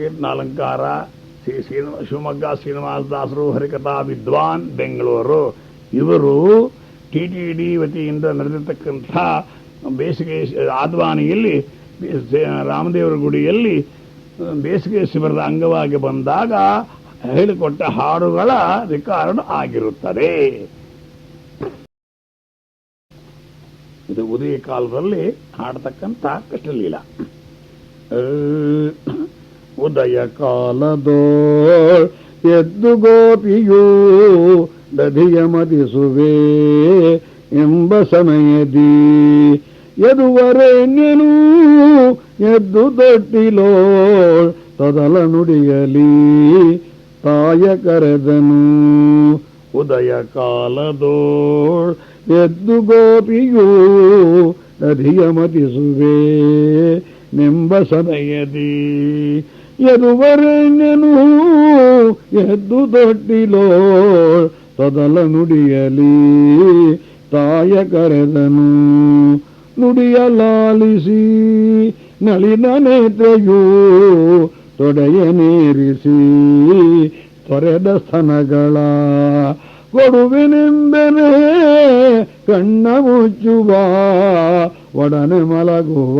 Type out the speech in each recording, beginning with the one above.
ಕೀರ್ತನ ಅಲಂಕಾರ ಶ್ರೀ ಶ್ರೀನಿವ ಶಿವಮೊಗ್ಗ, ಶ್ರೀನಿವಾಸ ದಾಸರು, ಹರಿಕಥಾ ವಿದ್ವಾನ್, ಬೆಂಗಳೂರು. ಇವರು ಟಿ ಟಿ ಡಿ ವತಿಯಿಂದ ನಡೆದಿರ್ತಕ್ಕಂಥ ಬೇಸಿಗೆ ಆದ್ವಾನಿಯಲ್ಲಿ ರಾಮದೇವರ ಗುಡಿಯಲ್ಲಿ, ಬೇಸಿಗೆ ಶಿಬಿರದ ಅಂಗವಾಗಿ ಬಂದಾಗ ಹೇಳಿಕೊಟ್ಟ ಹಾಡುಗಳ ರೆಕಾರ್ಡ್ ಆಗಿರುತ್ತದೆ. ಇದು ಉದಯ ಕಾಲದಲ್ಲಿ ಹಾಡತಕ್ಕಂಥ ಕೃಷ್ಣಲೀಲ. ಆ, ಉದಯ ಕಾಲದೋ ಎದ್ದು ಗೋಪಿಯು ದಧಿಯ ಮದಿಸುವೆ ಎಂಬ ಸಮಯದಿ ಎದುವರೆಣ್ಯನು ಎದ್ದು ತೊಟ್ಟಿಲೋ ತೊದಲ ನುಡಿಯಲಿ ತಾಯ ಕರೆದನು ಉದಯ ಕಾಲದೋಳ್ ಎದ್ದು ಗೋಪಿಯು ನದಿಯ ಮತಿಸುವೆ ನೆಂಬ ಸಮಯದಿ ಎದುವರೆಣ್ಯನು ಎದ್ದು ದೊಡ್ಡಿಲೋ ತೊದಲ ನುಡಿಯಲಿ. ತಾಯ ಕರೆದನು ನುಡಿಯಲಾಲಿಸಿ ನಳಿನ ನೇತ್ರೆಯೂ ತೊಡೆಯ ನೀರಿಸಿ. ತೊರೆದ ಸ್ತನಗಳ ಕೊಡುವೆನೆಂಬನೆ, ಕಣ್ಣ ಮುಚ್ಚುವ ಒಡನೆ ಮಲಗುವ,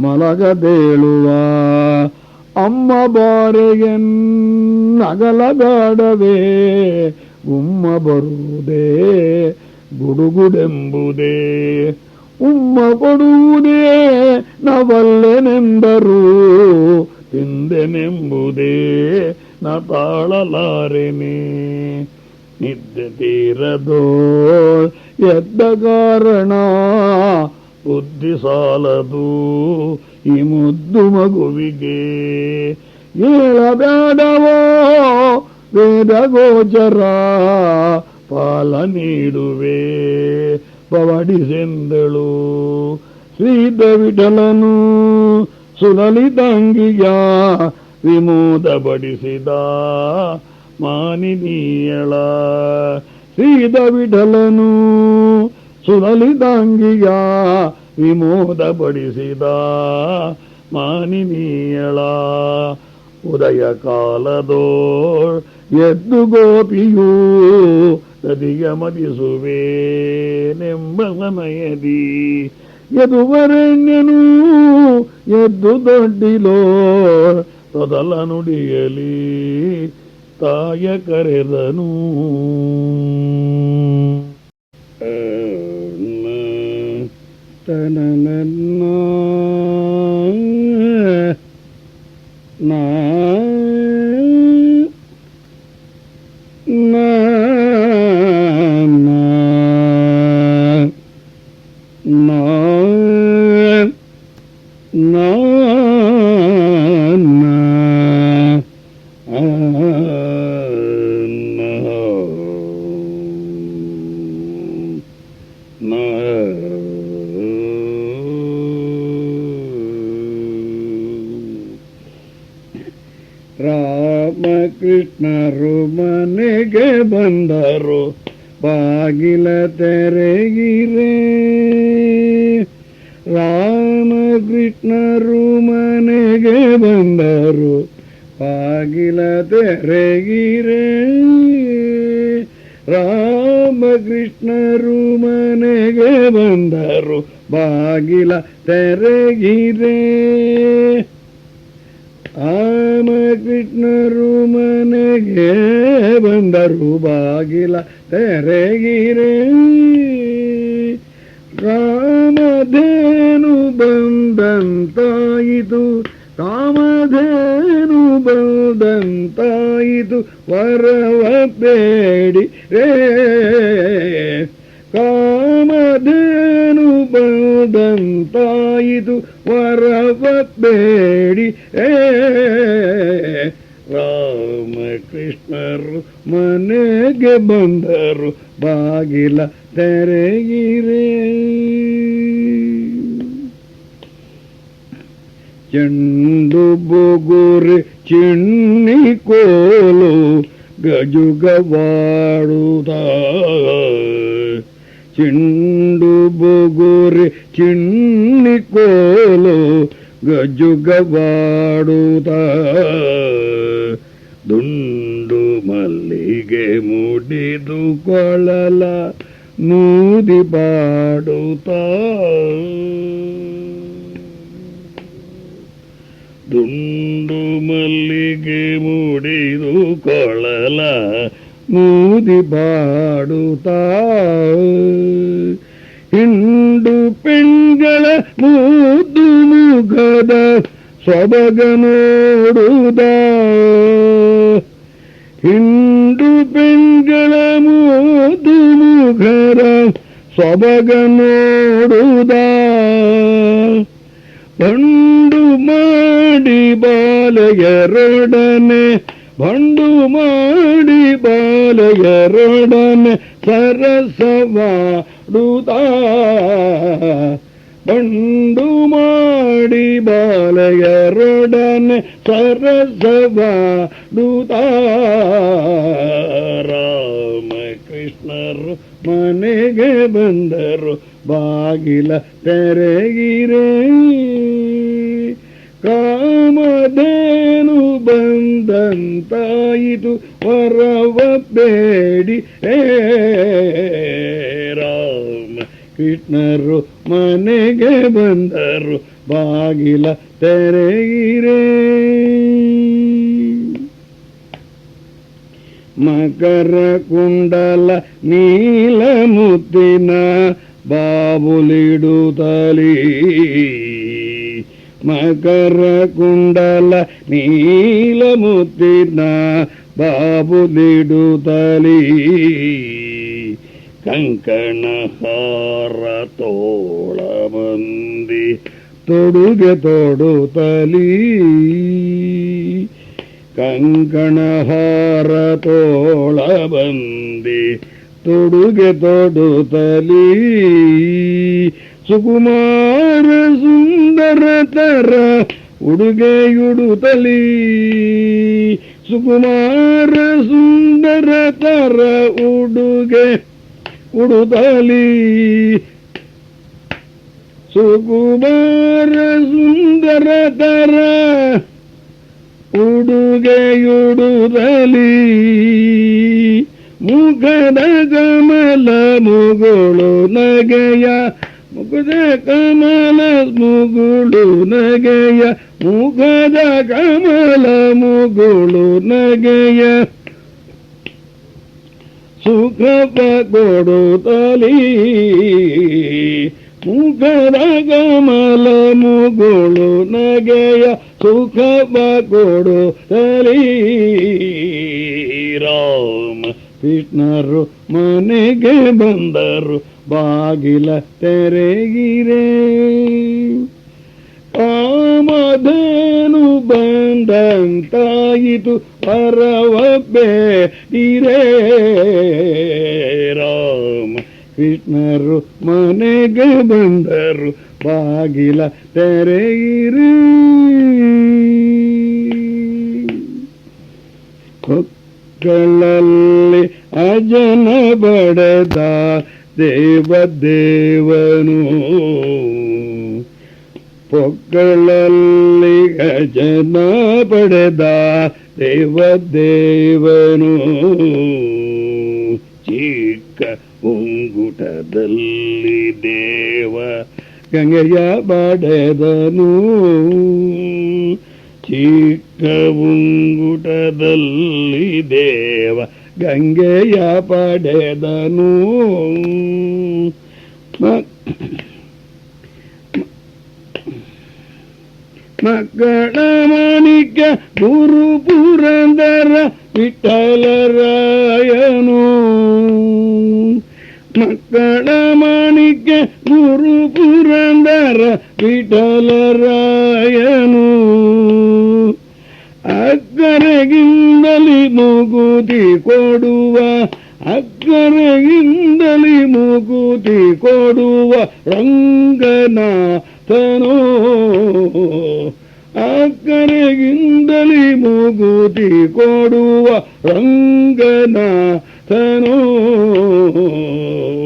ಮಲಗದೇಳುವ. ಅಮ್ಮ ಬಾರೆಯನ್ನಗಲಬೇಡವೇ ಉಮ್ಮ ಬರುವುದೇ, ಗುಡುಗುಡೆಂಬುದೇ. ಉಮ್ಮ ಕೊಡುವುದೇ, ನವಲ್ಲೆನೆಂದರು, ತಿಂದೆನೆಂಬುದೇ ನ ತಾಳಲಾರೆನೇ ನಿದ್ದೆ ತೀರದೋ ಎದ್ದ ಕಾರಣ ಬುದ್ಧಿ ಸಾಲದು ಈ ಮುದ್ದು ಮಗುವಿಗೆ. ಹೇಳಬೇಡವೋ ವೇದ ಗೋಚರ ಪಾಲ ನೀಡುವೆ. ಪವಡಿಸೆಂದಳು ಶ್ರೀದ ವಿಠಲನು ಸುಲಲಿತಂಗಿಯ ವಿಮೋದ ಬಡಿಸಿದ ಮಾನಿನೀಯಳ. ಶ್ರೀದ ವಿಠಲನು ವಿಮೋದ ಬಡಿಸಿದ ಮಾನಿನೀಯಳ. ಉದಯ ಕಾಲದೋ ಎದ್ದು ಗೋಪಿಯು ನದಿಯ ಮದಿಸುವೆ ನೆಂಬ ಸಮಯದಿ. ಎದುವರೆಣ್ಯನು ಎದ್ದು ದೊಡ್ಡಿಲೋ ತೊದಲ ನುಡಿಯಲಿ ತಾಯ ಕರೆದನು ತನನನ್ನ ರಾಮಕೃಷ್ಣರು ಮನೆಗೆ ಬಂದರು, ಬಾಗಿಲ ತೆರೆಗಿರೆ ರಾಮಕೃಷ್ಣರು ಮನೆಗೆ ಬಂದರು, ಬಾಗಿಲ ತೆರೆಗಿರೆ ರಾಮಕೃಷ್ಣರು ಮನೆಗೆ ಬಂದರು, ಬಾಗಿಲ ತೆರೆಗಿರೆ ರಾಮಕೃಷ್ಣರು ಮನೆಗೆ ಬಂದರು ಬಾಗಿಲ ತೆರೆಗಿರೆ. ರಾಮಧೇನು ಬಂದಂತಾಯಿತು ಕಾಮಧೇನು ಬಂದಂತಾಯಿತು ವರವ ಬೇಡಿ ರೇ ಬಂದಂತಾಯಿತು ವರವ ಬೇಡಿ. ಏ ರಾಮಕೃಷ್ಣರು ಮನೆಗೆ ಬಂದರು ಬಾಗಿಲ ತೆರೆಗಿರೆ ಚೆಂಡು ಬೊಗುರೆ ಚಿಣ್ಣಿ ಕೋಲು ಗಜುಗವಾಡುತ್ತ ಚೆಂಡು ಬೊಗುರೆ ಚಿಣ್ಣಿ ಕೋಲು ಗಜುಗವಾಡುತ್ತ ದುಂಡು ಮಲ್ಲಿಗೆ ಮುಡಿದು ಕೊಳಲ ನೂದಿ ಬಾಡುತ್ತ ದುಂಡು ಮಲ್ಲಿಗೆ ಮುಡಿದು ಕೊಳಲ ನೂದಿ ಬಾಡುತ್ತ ಹಿಂಡು ಪೆಣ್ಗಳ ಮೂದು ಮುಖದ ಸೊಬಗ ನೋಡುದ. ಹಿಂಡು ಪೆಣ್ಗಳ ಮೂದು ಮುಖರ ಸೊಬಗ ನೋಡುದ. ಬಂಡು ಮಾಡಿ ಬಾಲಯರೊಡನೆ ಬಂಡು ಮಾಡಿ ಬಾಲಯರೊಡನೆ ಸರಸವಾಡುತ್ತ ಬಂಡು ಮಾಡಿ ಬಾಲಯರೊಡನೆ ಸರಸವಾಡುತ್ತ ರಾಮ ಕೃಷ್ಣರು ಮನೆಗೆ ಬಂದರು ಬಾಗಿಲ ತೆರೆಗಿರೇ ಕಾಮಧೇನು ಬಂದಂತಾಯಿತು, ವರವ ಬೇಡಿ. ರಾಮ, ಕೃಷ್ಣರು ಮನೆಗೆ ಬಂದರು, ಬಾಗಿಲ ತೆರೆಗಿರೇ ಮಕರ ಕುಂಡಲ ನೀಲ ಮುತ್ತಿನ ಬಾಬುಲಿಡುತ್ತಲೀ మకర కుండల నీలముతిన బాబు నిడు తలి కంకణహారతోళమంది తొడుగె తోడు తలి కంకణహారతోళమంది తొడుగె తోడు తలి ಸುಕುಮಾರ ಸುಂದರ ತರ ಉಡುಗೆಯುಡುತ್ತಲೀ ಸುಕುಮಾರ ಸುಂದರ ತರ ಉಡುಗೆ ಉಡುತ್ತಲೀ ಸುಕುಮಾರ ಸುಂದರ ತರ ಉಡುಗೆಯುಡುತ್ತಲೀ ಮುಖದ ಕಮಲ ಮುಗಳು ನಗೆಯ ಮುಖದ ಕಮಲ ಮುಗುಳು ನಗೆಯ, ಮುಗದ ಕಮಲ ಮುಗುಳು ನಗೆಯ. ಸುಖ ತಲಿ ಮುಗದ ಕಮಲ ಮುಗುಳು ನಗೆಯ ಸುಖ ತಲಿ ರಾಮ ಕೃಷ್ಣರು ಮನೆಗೆ ಬಂದರು. ಬಾಗಿಲ ತೆರೆಗಿರೆ ಕಾಮಧೇನು ಬಂದಂತಾಯಿತು ಪರವ ಇರೇ ರಾಮ ಕೃಷ್ಣರು ಮನೆಗೆ ಬಂದರು ಬಾಗಿಲ ತೆರೆಯಿರಿ ಕೊಕ್ಕಳಲ್ಲಿ ಅಜನ ಬಡದ ದೇವದೇವನು ಪೊಕ್ಕಳಲ್ಲಿ ಗಜನ ಪಡೆದ ದೇವದೇವನು. ಚಿಕ್ಕ ಉಂಗುಟದಲ್ಲಿ ದೇವ ಗಂಗೆಯ ಪಡೆದನು. ಚಿಕ್ಕ ಉಂಗುಟದಲ್ಲಿ ದೇವ ಗಂಗೆಯ ಪಡೆದನು ಮ- ಮಕ್ಕಳ ಮಾಣಿಕ್ಯ ಗುರು ಪುರಂದರ ವಿಠಲರಾಯನು ಮಕ್ಕಳ ಮಾಣಿಕ್ಯ ಗುರು ಪುರಂದರ ವಿಠಲರಾಯನು ಅಕ್ಕರೆಗಿಂದಲಿ ಮುಗುತಿ ಕೊಡುವ ಅಕ್ಕರೆಗಿಂದಲಿ ಮುಗುತಿ ಕೊಡುವ ರಂಗನಾಥನೋ. ಅಕ್ಕರೆಗಿಂದಲಿ ಮುಗುತಿ ಕೊಡುವ ರಂಗನಾಥನೋ.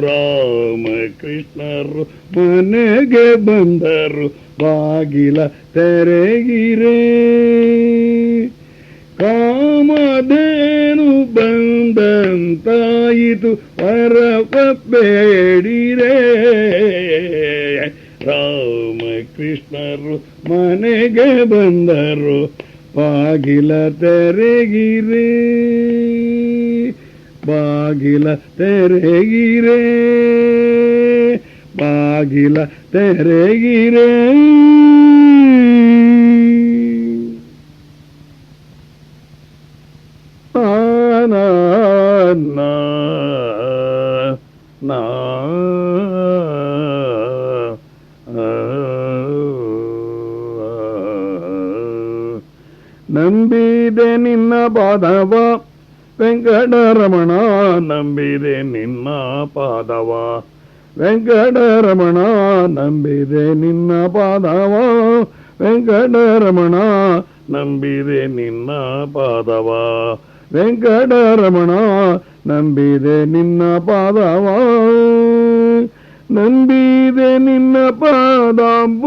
ರಾಮ ಕೃಷ್ಣರು ಮನೆಗೆ ಬಂದರು, ಬಾಗಿಲ ತೆರೆಗಿರೇ. ಕಾಮಧೇನು ಬಂದಂತಾಯಿತು. ವರಪ ರಾಮ ಕೃಷ್ಣರು ಮನೆಗೆ ಬಂದರು. ಬಾಗಿಲ ತೆರೆಗಿರೇ. ಬಾಗಿಲ ತೆರೆಗಿರೇ. ಬಾಗಿಲ ತೆರೆಗಿರೇ. ವೆಂಕಟರಮಣ ನಂಬಿದೆ ನಿನ್ನ ಪಾದವ ವೆಂಕಟರಮಣ ನಂಬಿದೆ ನಿನ್ನ ಪಾದವ ವೆಂಕಟರಮಣ ನಂಬಿದೆ ನಿನ್ನ ಪಾದವ ವೆಂಕಟರಮಣ ನಂಬಿದೆ ನಿನ್ನ ಪಾದವ ನಂಬಿದೆ ನಿನ್ನ ಪಾದಾಂಬೂಜಯುಗಳವ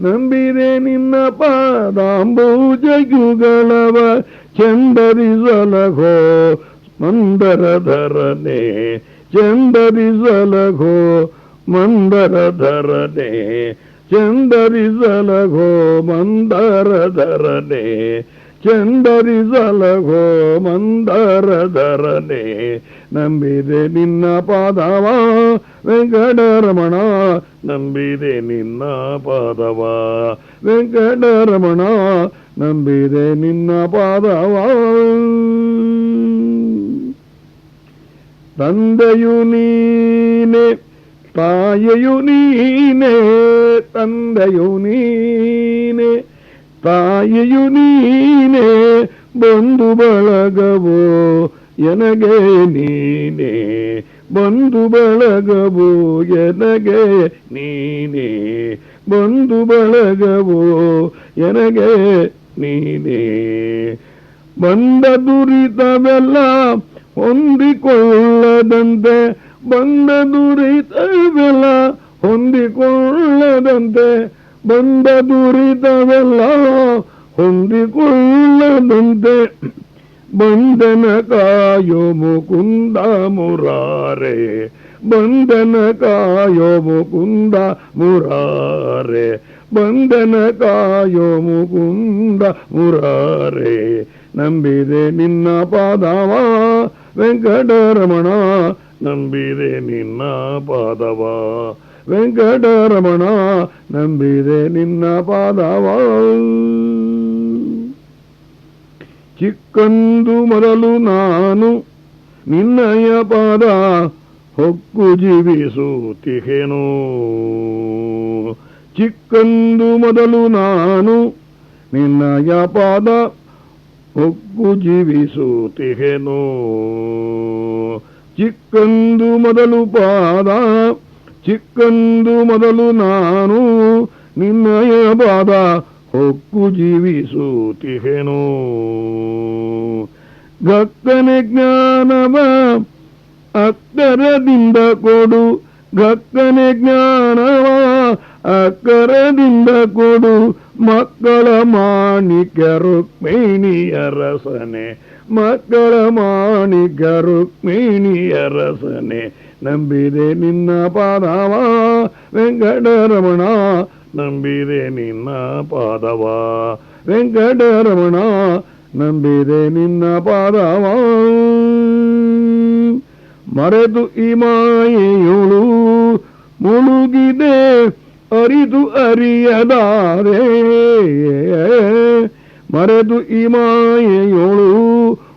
ನಂಬಿದೆ ನಿನ್ನ ಪಾದಾಂಬೂಜಯುಗಳವ ಚಂದರಿಸಲಘೋ ಮಂದರಧರನೆ ಚಂದರಿಸಲಘೋ ಮಂದರಧರನೆ ಚಂದರಿಸಲಘೋ ಮಂದರಧರನೆ ಚಂದರಿಸಲಘೋ ಮಂದರಧರನೆ ನಂಬಿದೆ ನಿನ್ನ ಪಾದವ ವೆಂಕಟರಮಣ ನಂಬಿದೆ ನಿನ್ನ ಪಾದವ ವೆಂಕಟರಮಣ ನಂಬಿದೆ ನಿನ್ನ ಪಾದವ ತಂದೆಯು ನೀನೆ ತಾಯೆಯು ನೀನೆ ತಂದೆಯು ನೀನೆ ತಾಯಿಯು ನೀನೆ ಬಂಧು ಬಳಗವೋ ಎನಗೆ ನೀನೆ ಬಂಧು ಬಳಗವೋ ಎನಗೆ ನೀನೆ ಬಂಧು ಬಳಗವೋ ಎನಗೆ ನೀನೆ. ಬಂದ ದುರಿತವೆಲ್ಲ ಹೊಂದಿಕೊಳ್ಳದಂತೆ, ಬಂದ ದುರಿತವೆಲ್ಲ ಹೊಂದಿಕೊಳ್ಳದಂತೆ, ಬಂದ ದುರಿತವೆಲ್ಲ ಹೊಂದಿಕೊಳ್ಳದಂತೆ. ಬಂಧನ ಕಾಯೋ ಮುಕುಂದ ಮುರಾರೆ, ಬಂಧನ ಕಾಯೋ ಮುಕುಂದ ಮುರಾರೆ. ಬಂಧನ ಕಾಯೋ ಮುಕುಂದ ಮುರಾರೆ, ನಂಬಿದೆ ನಿನ್ನ ಪಾದವ. ವೆಂಕಟರಮಣ, ನಂಬಿದೆ ನಿನ್ನ ಪಾದವ. ವೆಂಕಟರಮಣ, ನಂಬಿದೆ ನಿನ್ನ ಪಾದವ. ಚಿಕ್ಕಂದು ಮೊದಲು ನಾನು ನಿನ್ನಯ ಪಾದ ಹೊಕ್ಕು ಜೀವಿಸುತ್ತಿಹೆನು. ಚಿಕ್ಕಂದು ಮೊದಲು ನಾನು ನಿನ್ನಯ ಪಾದ ಹೊಕ್ಕು ಜೀವಿಸುತ್ತಿಹೆನು. ಚಿಕ್ಕಂದು ಮೊದಲು ಪಾದ, ಚಿಕ್ಕಂದು ಮೊದಲು ನಾನು ನಿನ್ನಯ ಪಾದ ಹೊಕ್ಕು ಜೀವಿಸುತ್ತಿಹೆನು. ಗಕ್ಕನೆ ಜ್ಞಾನವ ಅಕ್ಕರದಿಂದ ಕೊಡು, ಗಕ್ಕನೆ ಜ್ಞಾನವ ಅಕ್ಕರದಿಂದ ಕೊಡು ಮಕ್ಕಳ ಮಾಣಿಕ ರುಕ್ಮಿಣಿಯ ರಸನೆ. ಮಕ್ಕಳ ಮಾಣಿಕ್ಯ ರುಕ್ಮಿಣಿಯ ರಸನೆ. ನಂಬಿದೆ ನಿನ್ನ ಪಾದವ, ವೆಂಕಟರಮಣ. ನಂಬಿದೆ ನಿನ್ನ ಪಾದವ, ವೆಂಕಟರಮಣ. ನಂಬಿದೆ ನಿನ್ನ ಪಾದವ. ಮರೆತು ಈ ಮಾಯೆಯುಳು ಮುಳುಗಿದೆ. ಅರಿದು ಅರಿಯದಾರೆ. ಮರೆದು ಈ ಮಾಯೆಯೊಳು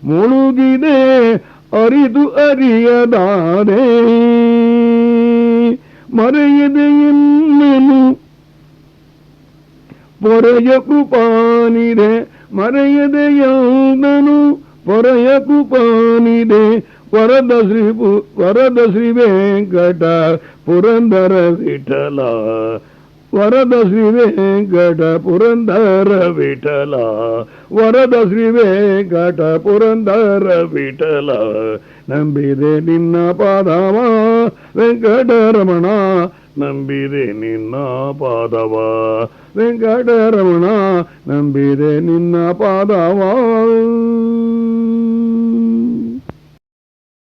ಮುಳುಗಿದೆ, ಅರಿದು ಅರಿಯದಾರೆ. ಮರೆಯದೆ ಎನ್ನನು ಪೊರೆಯ ಕೃಪಾನಿದೆ, ಮರೆಯದೆ ಪೊರೆಯ ಕೃಪಾನಿದೆ ವರದ ಶ್ರೀ ಪು- ವರದ ಶ್ರೀ ವೆಂಕಟ ಪುರಂದರ ವಿಠಲ ವರದ ಶ್ರೀ ವೆಂಕಟ ಪುರಂದರ ವಿಠಲ ವರದ ಶ್ರೀ ವೆಂಕಟ ಪುರಂದರ ವಿಠಲ ನಂಬಿದೆ ನಿನ್ನ ಪಾದವ ವೆಂಕಟರಮಣ ನಂಬಿದೆ ನಿನ್ನ ಪಾದವ ವೆಂಕಟರಮಣ ನಂಬಿದೆ ನಿನ್ನ ಪಾದವ